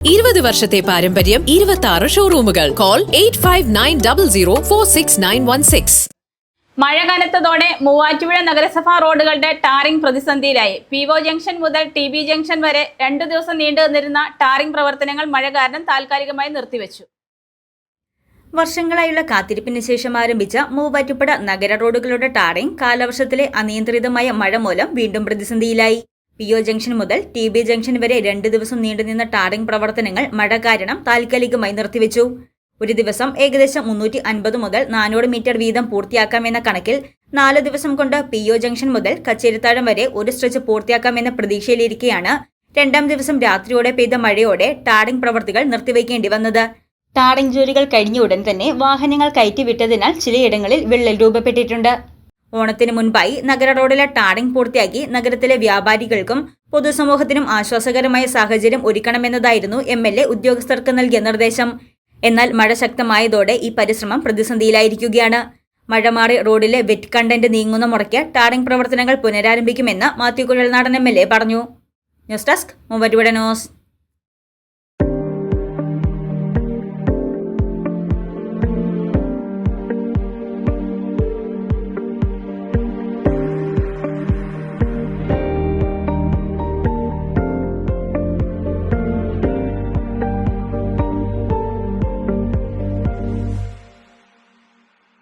ഇരുപത് വർഷത്തെ പാരമ്പര്യം ഇരുപത്തി ആറ് ഷോറൂമുകൾ call eight five nine double zero four six nine one six മഴ കനത്തതോടെ മൂവാറ്റുപുഴ നഗരസഭാ റോഡുകളുടെ ടാറിംഗ് പ്രതിസന്ധിയിലായി. പി ഒ ജംഗ്ഷൻ മുതൽ ടി ബി ജംഗ്ഷൻ വരെ രണ്ടു ദിവസം നീണ്ടു നിന്നിരുന്ന ടാറിംഗ് പ്രവർത്തനങ്ങൾ മഴ കാരണം താൽക്കാലികമായി നിർത്തിവെച്ചു. വർഷങ്ങളായുള്ള കാത്തിരിപ്പിന് ശേഷം ആരംഭിച്ച മൂവാറ്റുപുഴ നഗര റോഡുകളുടെ ടാറിംഗ് കാലവർഷത്തിലെ അനിയന്ത്രിതമായ മഴ മൂലം വീണ്ടും പ്രതിസന്ധിയിലായി. പി ഒ ജംഗ്ഷൻ മുതൽ ടി ബി ജംഗ്ഷൻ വരെ രണ്ട് ദിവസം നീണ്ടുനിന്ന ടാറിംഗ് പ്രവർത്തനങ്ങൾ മഴ കാരണം താൽക്കാലികമായി നിർത്തിവെച്ചു. ഒരു ദിവസം ഏകദേശം മുന്നൂറ്റി അൻപത് മുതൽ നാനൂറ് മീറ്റർ വീതം പൂർത്തിയാക്കാമെന്ന കണക്കിൽ നാല് ദിവസം കൊണ്ട് പി ഒ ജംഗ്ഷൻ മുതൽ കച്ചേരിത്താഴം വരെ ഒരു സ്ട്രെച്ച് പൂർത്തിയാക്കാമെന്ന പ്രതീക്ഷയിലിരിക്കെയാണ് രണ്ടാം ദിവസം രാത്രിയോടെ പെയ്ത മഴയോടെ ടാറിംഗ് പ്രവർത്തികൾ നിർത്തിവെക്കേണ്ടി വന്നത്. ടാറിംഗ് ജോലികൾ കഴിഞ്ഞ ഉടൻ തന്നെ വാഹനങ്ങൾ കയറ്റിവിട്ടതിനാൽ ചിലയിടങ്ങളിൽ വിള്ളൽ രൂപപ്പെട്ടിട്ടുണ്ട്. ഓണത്തിന് മുൻപായി നഗര റോഡിലെ ടാറിംഗ് പൂർത്തിയാക്കി നഗരത്തിലെ വ്യാപാരികൾക്കും പൊതുസമൂഹത്തിനും ആശ്വാസകരമായ സാഹചര്യം ഒരുക്കണമെന്നതായിരുന്നു എം എൽ എ ഉദ്യോഗസ്ഥർക്ക് നൽകിയ നിർദ്ദേശം. എന്നാൽ മഴ ശക്തമായതോടെ ഈ പരിശ്രമം പ്രതിസന്ധിയിലായിരിക്കുകയാണ്. മഴ മാറി റോഡിലെ വെറ്റ് കണ്ടന്റ് നീങ്ങുന്ന മുറയ്ക്ക് ടാറിംഗ് പ്രവർത്തനങ്ങൾ പുനരാരംഭിക്കുമെന്ന് Mathew Kuzhalnadan M L A പറഞ്ഞു. News desk Muvattupuzha news.